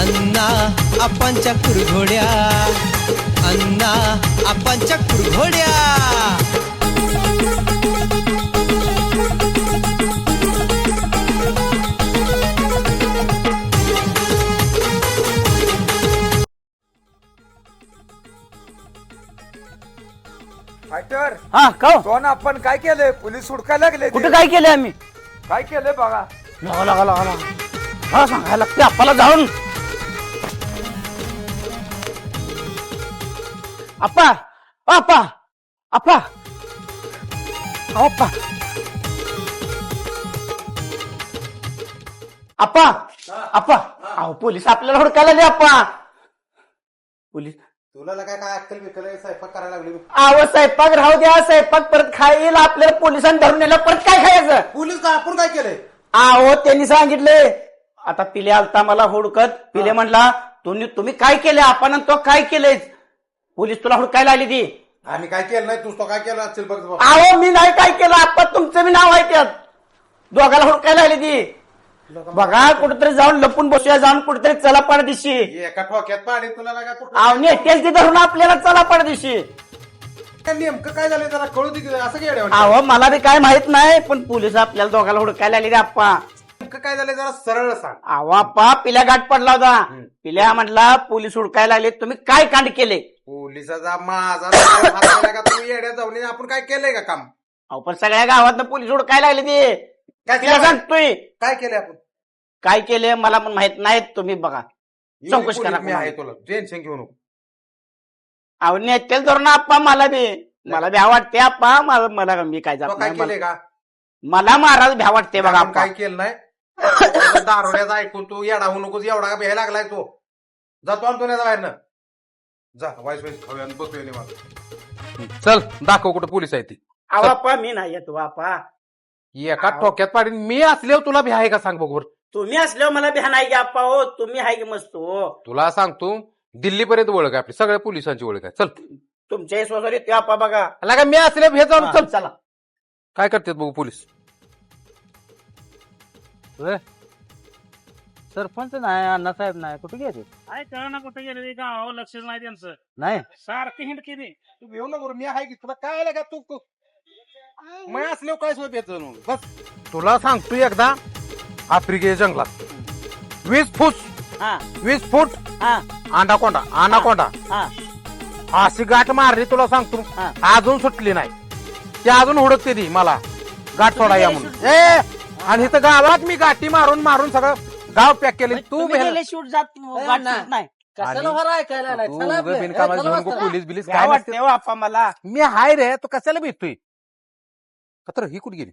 अण्णा आपांच्या कुरघोड्या अण्णा आपांच्या कुरघोड्या fighter हा का हो? कोण आपण काय केलंय? पोलीस हुडकायला लागले कुठं काय केलंय आम्ही? काय केलंय बघा. लागा लागा लागा लागा. मला सांगायला लागते आपल्याला जाऊन. आप्पा अ, आप्पा आप्पा अहो, आप्पा आप्पा आप्पा अहो पोलीस आपल्याला हुडकायला दे आप्पा पोलीस तुला काय काय अक्कल बिकल आहे, स्वयंपाक करायला लागली आव स्वयंपाक राहू द्या स्वयंपाक परत खाईल आपल्याला पोलिसांनी धरून नेलं परत काय खायचं? पोलीस का आपण काय केलंय? आहो त्यांनी सांगितले. आता पिले आलता मला हुडकत. पिले म्हणला तुम्ही तुम्ही काय केले आपण आणि तो काय केले पोलीस तुला हुडकायला आली ती. आम्ही काय केलं नाही? तू तो काय केलं? असेल बघ. आहो मी नाही काय केलं. आपण तुमचं बी नाव आहे त्यात. दोघाला हुडकायला आली ती. बघा कुठेतरी जाऊन लपून बसूया जाऊन कुठेतरी चला पडदिशी. एका ठोक्यात पाणी तुला काय कुठं? नेतेच ती धरून आपल्याला चला पडदिशी. काय नेमकं काय झालं जरा कळू दे की असं काय येड्यावानी? आहो मला बी काय माहीत नाही पण पोलीस आपल्याला दोघाला हुडकायला आली रे आप्पा. नेमकं काय झालं जरा सरळ सांग. आवा पा पिल्या गाठ पडला होता. पिल्या म्हटला पोलीस हुडकायला आले. तुम्ही काय कांड केले? पोलिसाचा माझा हात गेला का तुम्ही येड्या जाऊन आपण काय केलंय का काम? अहो पण सगळ्या गावात पोलीस हुडकायला लागले ते. काय तिला केलं सांगतोय. काय केलंय आपण? काय केले मला पण माहीत नाहीत तुम्ही बघा. चौकशी करा मी आहे तुला. टेन्शन घेऊ नको. अहो नेतेल धरून आप्पा मला बी. मला भ्या वाटते आप्पा मला मला मी काय तो जात काय नाही. केलंय का? मला- महाराज भ्या वाटते बघा आपण आप्पा. काय केलं नाही? दारोड्याचा ऐकून तू येडा होऊ नकोस एवढा का भ्यायला लागलाय तो. जातो आणतो नाही बाहेरनं. जा वाईस वाईस खाऊया आणि निवांत. चल दाखव कुठं पोलीस आहे ती. अहो आप्पा मी नाही येतो आप्पा एका ठोक्यात पाडीन. मी असल्यावर तुला भी आहे का सांग बघ बरं. तुम्ही असल्यावर मला भ्या नाही की आप्पा हो तुम्ही आहे की मस्त हो. तुला सांगतो दिल्लीपर्यंत ओळख आहे आपली. सगळ्या पोलिसांची ओळख आहे. चल. तुमच्या विश्वासावर येतो आप्पा बघा. का मी असल्या हे जाऊन चल. चला. काय करतात बघू पोलीस? सरपंच नाही अण्णासाहेब नाही. कुठे गेले? काय कळ ना कुठे गेले गावावर लक्षच नाही त्यांचं. नाही? सारखं हिंड केली तू घेऊ नको मी आहे की तुला काय आलं का तू तू- मी असल्यावर काय सोबत येतं बस. तुला सांगतो एकदा आफ्रिके जंगलात. वीस फूट. हा. वीस फूट. हा. आंडाकोंडा आनाकोंडा. हा. अशी गाठ मारली तुला सांगतो. हा. अजून सुटली नाही. ती अजून हुडकते ती मला. गाठ सोडा या म्हणून. ए! आणि इथं गावात मी गाठी मारून मारून सगळं गाव पॅक केले तू तुम्ही भेल- गेले शूट जात नाही. कशाला बरं ऐकायला नाही तू चला उगाच आपलं. बिनकामाचं ए, चला घेऊन नको वाजता. पोलीस बिलीस काय वाटते नसते. हो मला? मी हाय रे तू कशाला भेटतोय तर ही कुठे गेली?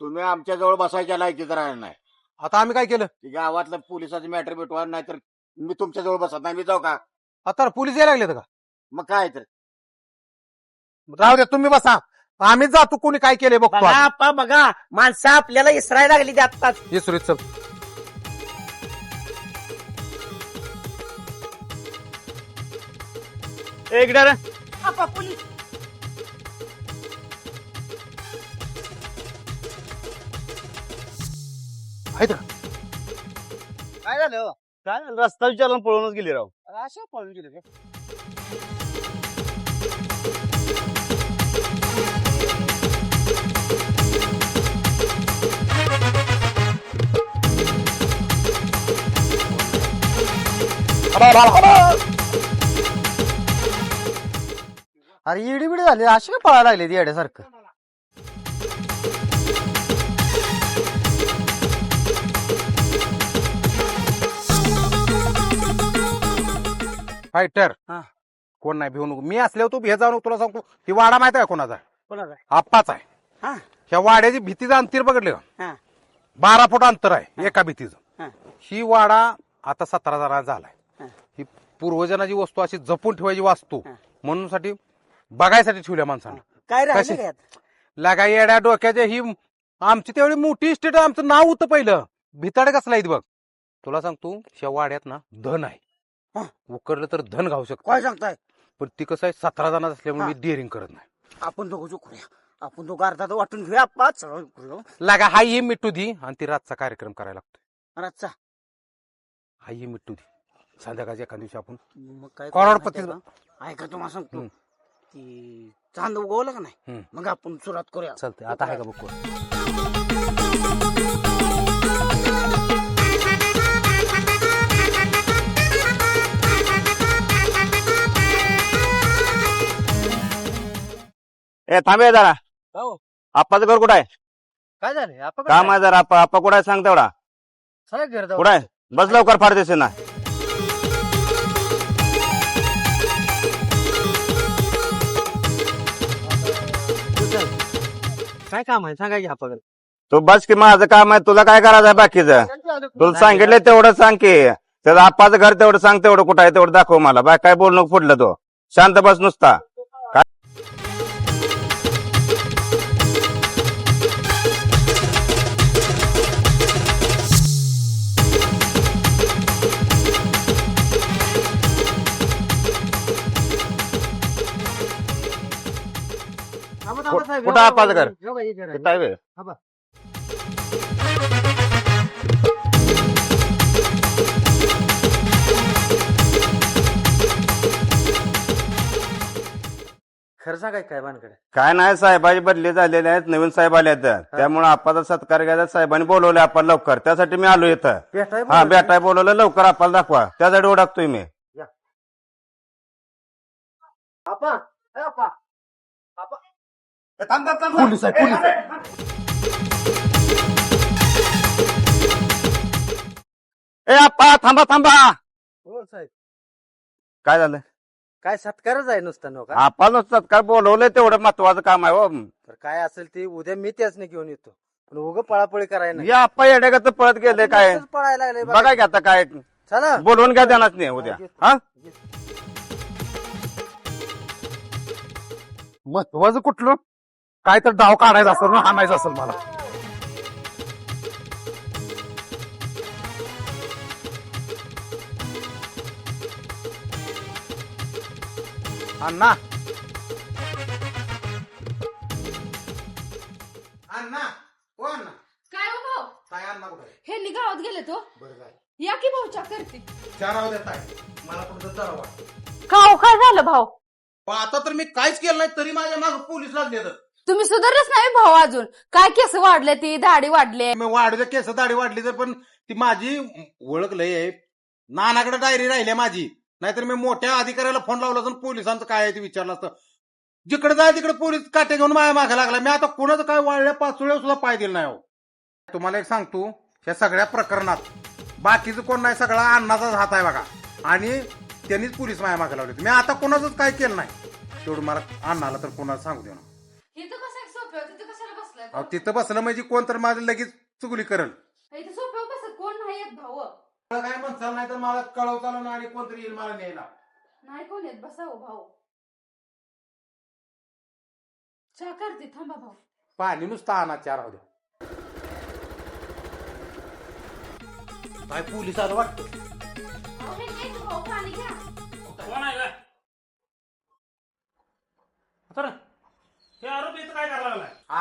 तुम्ही आमच्या जवळ बसायच्या लायकीच राहणार नाही. आता आम्ही काय केलं? की गावातलं पोलिसाचं मॅटर भेटवा नाही तर मी तुमच्या जवळ बसत नाही. मी जाऊ का? आता पोलीस यायला लागले का? मग काय तर? राहू द्या तुम्ही बसा. आम्ही जातो कोणी काय केलंय बघतो बघा आप्पा बघा. माणसं आपल्याला इसरायला लागली ते आत्ताच सुरेश चल एक डर आहेत का? काय झालं काय झालं? रस्ता विचारून पळूनच गेली राव. अशा पळून गेले रे. अरे इडी बिडी झाली. अशी काय पळायला लागली ती येड्यासारखं? फायटर हा. कोण नाही भिवू नको. मी असल्यावर तू भे जाऊ नको. तुला सांगतो ती वाडा माहीत आहे कोणाचा? कोणाचा आप्पाच आहे. हा. ह्या वाड्याची भीतीचं अंतर बघितलं का? हा. बारा फूट अंतर आहे एका भीतीचं. हा. ही वाडा आता सतरा जरा झालाय. हा. ही पूर्वजनाची वस्तू अशी जपून ठेवायची वास्तू. म्हणून साठी बघायसाठी ठेवल्या माणसानं. काय? राहिलं का यात? लागा येड्या डोक्याच्या ही आमची तेवढी मोठी इस्टेट आमचं नाव होतं पहिलं. भिताड कसला आहे बघ. तुला सांगतो ह्या वाड्यात ना धन आहे. हा. उकरलं तर धन घाऊ शकतो. काय सांगताय? पण ती कसं आहे सतरा जणात असल्यामुळे हा. मी डेअरिंग करत नाही. आपण दोघं जो करूया आपण दोघं अर्धा तर वाटून घेऊया. पाच करूया लागा हा ये मिठू दी आणि ती रातचा कार्यक्रम करायला लागतोय. रातचा? हा ये मिठू दी. संध्याकाळच्या एका दिवशी आपण मग काय करोडपती- का? ऐका तुम्हाला सांगतो. हम्म. ती चांद उगवलं का नाही. मग आपण सुरुवात करूया. चालतंय. आता आहे का बघ? ए थांबे जरा. हो. आप्पाचं घर कुठं आहे? काय झालं? आपण काम आहे जरा आप्पा आप्पा कुठं आहे? सांग तेवढा. कुठं आहे? बस लवकर फार दिसे ना काय काम आहे? सांगा की आपण तू बस की माझं काम आहे तुला काय करायचं आहे बाकीचं? तुला सांगितलं तेवढं सांग की. त्याचं आप्पाचं घर तेवढं सांग तेवढं कुठं आहे तेवढं दाखव मला. बाय काय बोल नको फुटलं तो? शांत बस नुसता. कुठं आप्पाचं घर कुठं आहे बे? खरं सांगाय काय काय नाही साहेबाची बदली झालेले आहेत. नवीन साहेब आले आहेत. त्यामुळे आप्पाचा सत्कार घ्यायचा. साहेबांनी बोलवले आपण लवकर. त्यासाठी मी आलो इथं. भेटाय हा भेटाय बोलवलं लवकर आपल्याला दाखवा. त्यासाठी ओळखतोय मी. पोलीस आहे पोलीस आहे. ए आप्पा थांबा थांबा. हो साहेब. काय झालं? काय सत्कारच आहे नुसतं नका आपण सत्कार बोलवलंय तेवढं महत्वाचं काम आहे हो. तर काय असेल ते उद्या मी त्याच घेऊन येतो. पण उगं पळापळी करायला नाही. या आप्पा येड्यागत पळत गेले काय? नुसतंच पळायला लागले बघा. की आता काय चला. बोलवून काय देणार नाही उद्या. हा महत्वाचं कुठलं? काय तर डाव काढायचा असेल ना आणायचं असेल मला. अण्णा. अण्णा ओ अण्णा. काय हो भाऊ? काय अण्णा कुठे आहे? हे निघावत गेले तो बरं काय या की करते. चार आवाज येत आहे मला जरा वाटतं. का हो काय झालं भाऊ? आता तर मी काहीच केलं नाही तरी माझ्या माग पोलीस लागले तर तुम्ही सुधारच नाही भाऊ अजून. काय केस वाढले ती? दाढी वाढले. मी वाढू केस दाढी वाढली तर पण ती माझी ओळख लय आहे. नानाकडे डायरी राहिली माझी. नाहीतर मी मोठ्या अधिकाऱ्याला फोन लावला असता पोलिसांचं काय आहे ते विचारलं असतं. जिकडे जाय तिकडे पोलीस काटे घेऊन माया मागे लागला. मी आता कोणाचं काय वाळल्या पाचोळ्या सुद्धा पाय दिला नाही हो. तुम्हाला एक सांगतो ह्या सगळ्या प्रकरणात बाकीचं कोण नाही सगळा अन्नाचाच हात आहे बघा. आणि त्यांनीच पोलीस माया मागे लावले मी आता कोणाचंच काय केलं नाही. तेवढं मला अन्नाला तर कोणाला सांगू दे ना अहो, तिथं बसलं म्हणजे कोण तर माझं लगेच चुगली करेल इथं सोप्या बसत कोण नाही येत भाऊ. मला काय म्हणताल नाही तर मला कळवताल ना आणि कोणतरी येईल मला न्यायला. नाही कोण येत? बसा हो भाऊ. चहा करते थांबा भाऊ. पाणी नुसतं आणा चार राहू द्या. काय पोलीस आलं वाटतं. अहो, हे नाही तो भाऊ पाणी घ्या. कोण आहे काय तर हे आरोपी इथं काय करायला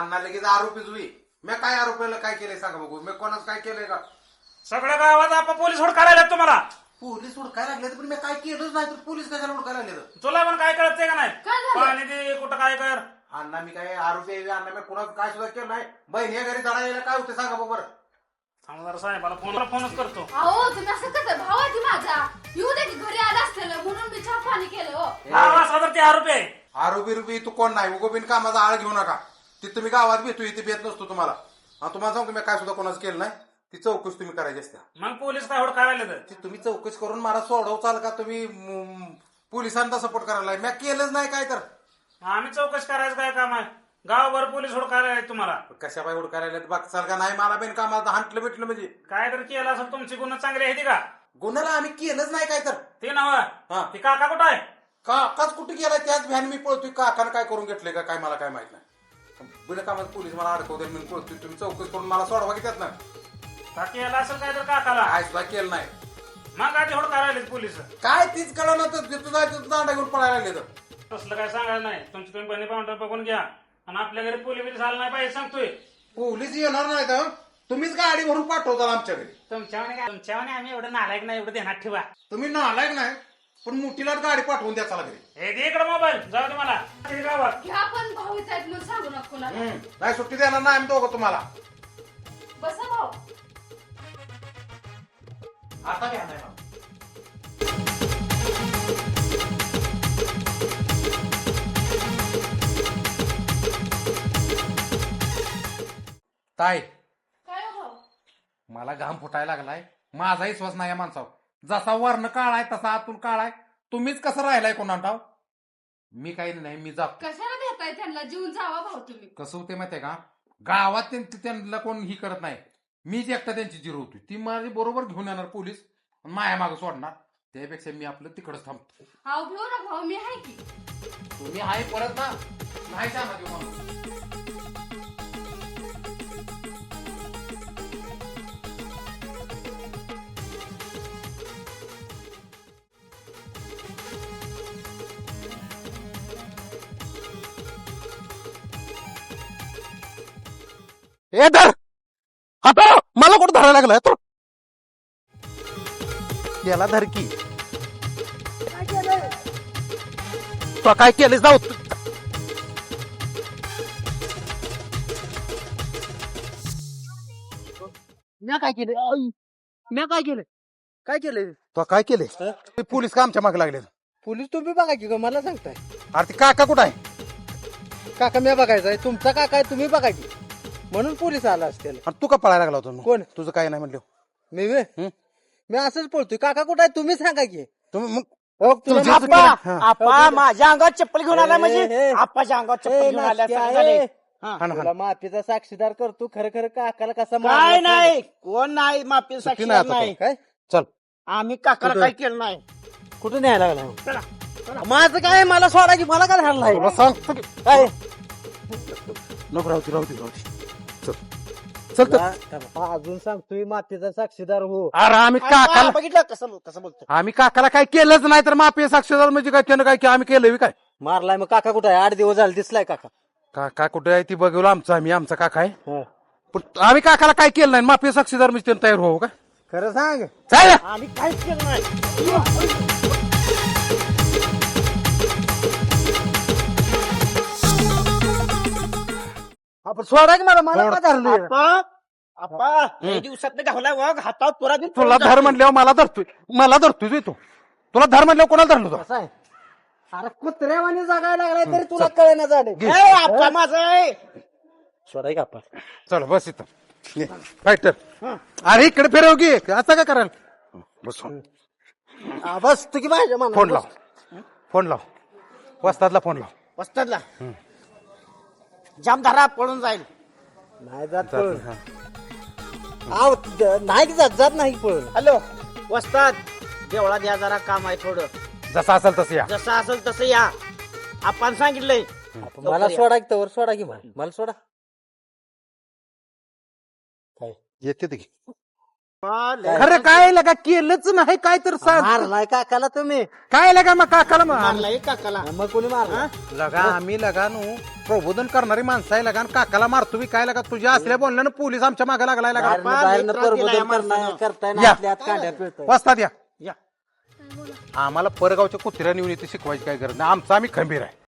अण्णा लगेच आरोपीच होई. मी काय आरोपीला काय केलंय सांगा बघू. मी कोणाच काय केलंय का? सगळ्या गावात आपण पोलीस हुडकायला लागलेत तुम्हाला. पोलीस उडकायला लागले पण मी काय केलंच नाही तर पोलीस कशाला उडकायला लागले तुला पण काय कळतंय का नाही? काय झालं? पाणी दे कुठं काय कर? अण्णा मी काय आरोपी आहे अण्णा मी कोणाचं काय सुद्धा केलं नाही. बहिणी घरी दडा यायला काय होते सांगा थांब जरा फोन फोनच करतो. अहो तुम्ही असं कसं भाऊ आहे ती माझा. येऊ दे की घरी आला असलेलं म्हणून मी चहा पाणी केलं हो. हा वासला तर ते आरोपी आहे. आरोपी रुपी तू कोण नाही? उगोबिन कामाचा आळ घेऊ नका. ती तुम्ही गावात भेटू इथे भेट नसतो तुम्हाला. आणि तुम्हाला सांगतो मी काय सुद्धा कोणाचं केलं नाही. ती चौकशी तुम्ही करायची असते. मग पोलीस काय लागले? तर ती तुम्ही चौकशी करून मला सोडवचाल का तुम्ही म, पोलिसांचा सपोर्ट करायला मी केलंच नाही काय तर. आम्ही चौकशी करायचं काय काम आहे? गावभर पोलीस हुडकायला लागलेत तुम्हाला. कशा पाय उडकायला बघचाल का नाही मला बिन कामाला हांटलं भेटलं म्हणजे. काय तर केलं असेल तुमची गुन्हा चांगली आहे ती का? गुन्ह्याला आम्ही केलंच नाही काय तर. ते नाव हा. ते काका कुठं आहे? काकाच कुठे गेलाय? त्याच भ्यान मी पळतोय. काकानं काय करून घेतलंय का? काय मला काय माहीत नाही. बिना कामात पोलीस मला अडकवते मी पळतोय तुम्ही चौकशी करून मला सोडवा घेतात ना काकी याला असेल काय तर काकाला? काय सुद्धा केलं नाही. मग काय तेवढं करायला पोलीस. काय तीच कळलं ना तर तिथं जायचं दांडा घेऊन पळायला लागले तर तसलं काय सांगायला नाही. तुमची तुम्ही बहिणी पाहुणा बघून घ्या. आणि आपल्या घरी पोलीस बिलीस आलं नाही पाहिजे सांगतोय. पोलीस येणार नाही तर तुम्हीच गाडी भरून पाठवताल आमच्या घरी. तुमच्यावाने काय तुमच्यावाने आम्ही एवढं नालायक नाही एवढं ध्यानात ठेवा. तुम्ही नालायक नाही. पण मोठीला गाडी पाठवून द्या चला घरी हे दे इकडे मोबाईल. जाऊ दे मला. ते गावात. घ्या पण भाऊ इथं आहेत म्हणून सांगू नको कोणाला. हम्म. नाही सुट्टी देणार नाही आम्ही दोघं तुम्हाला. बसा भाऊ. आता घ्या नाही मला. ताई काय हो भाऊ? मला घाम फुटायला लागलाय. माझा विश्वास नाही या माणसावर. जसा वर्ण काळाय तसा आतून काळाय. तुम्हीच कसं राहिलाय कोणाटाव मी काही नाही मी जातो कशाला देताय त्यांना? जीवन जावा भाऊ तुम्ही. कसं होते माहितीये का? गावात त्यां- त्यांना कोण ही करत नाही. मीच एकटा त्यांची जिरवतोय ती माझी बरोबर घेऊन येणार पोलीस. आणि माया मागं सोडणार. त्यापेक्षा मी आपलं तिकडच थांबतो. हाव घेऊ ना भाऊ मी आहे की? तुम्ही आहे परत ना. नाही जाणार ए धर! आता मला कुठं धरायला लागलाय तो याला धर की. तो काय केलं जाऊ. तू. मी काय केलं मी काय केलं काय केलं तो काय केले ते पोलीस का आमच्या मागे लागले पोलीस तुम्ही बघा की गं, मला सांगताय. अरे ते काका कुठं आहे? काका मी बघायचा तुमचा काका आहे तुम्ही बघा की. म्हणून पोलीस आला असतील. आणि तू का पळायला लागला होता मग? कोण? तुझं काय नाही म्हणलं मी वे? मी असंच पळतोय काका कुठं आहे? तुम्ही सांगा की. तुम्ही मग हो, तुला तुझ्या. हा. आपा माझ्या अंगात चप्पल घेऊन आला ए, म्हणजे? ए, आपाच्या अंगात ए, चप्पल घेऊन. झाले हा. ना, हा तुला ना. माफीचा साक्षीदार करतो खरं खरं काकाला कसा काय नाही कोण नाही माफी नाही साक्षी आता नाही. काय? चल. आम्ही काकाला? काय केलं नाही. कुठं न्यायला लागला माझं काय मला सोडा की मला काय हरलाय तुला सांगतो की. काय? नको राहू दे, राहू दे, राहू दे. चल चल तर. हा, अजून सांगतोय माफीचा साक्षीदार हो. अरे आम्ही काकाला बघितलं कसं कसं बोलतो. आम्ही काकाला काय केलंच नाही तर माफी साक्षीदार म्हणजे काय त्यानं काय की आम्ही केलं बी काय? मारलाय मग काका कुठं आहे? आठ दिवस झाले दिसलाय काका. काका कुठे आहे? ती बघू आमचं आम्ही आमचा काका आहे. हं. पण आम्ही काकाला काय केलं नाही? माफी साक्षीदार म्हणजे त्यानं तयार हो का? खरं सांग. चालेल आम्ही काहीच केलं नाही. आपण सोडा की मला? मला का धरलं आपा आपा काही दिवसात घावला वाघ हातावर तुरा देऊन तुला धर म्हणल्यावर मला धरतोय. मला धरतोय तू. तुला धर म्हणल्यावर कोणाला धरलो तो? कसं आहे. अरे कुत्र्यावानी जागायला लागलाय तरी तुला कळेना झाले. जातो. ए, आपा माझं आहे. सोडाय का आपण चल बस इथं. फायटर अरे इकडे फिरव की. असं काय करायला बस बस तू की माझ्या मनात. फोन. लाव. फोन लाव. वस्तादला फोन लाव. वस्तादला? जाम धरा पळून जाईल. नाही जात पळून. आव, द- नाही की जात जात नाही पळून. हॅलो वस्ताद देवळा द्या जरा काम आहे थोडं. जसं असेल तसं या. जसं असेल तसं या. आपण सांगितलंय. मला सोडा की तवर सोडा की मला. मला सोडा. येते ते. खरं काय लगा केलंच नाही काय तर सांग. मारलाय काकाला तुम्ही. काय लगा मग काकाला मग? मारलाय काकाला. मग कोणी मारला? लगा आम्ही लगा नु प्रबोधन करणारी माणसं आहे लगा आणि काकाला मारतो बी काय लगा? तुझ्या असल्या बोलण्यानं पोलीस आमच्या मागे लागलाय लगा. बाहेरनं- बापा, बाहेरनं लेकराला दिलाय प्रबोधन माणसानं. करताय करताय ना या. आपल्या हात कांड्या पिळताय. वाजतात या. या. आम्हाला परगावच्या कुत्र्या नेऊन इथे शिकवायची काय गरज नाही. आमचा आम्ही खंबीर आहे.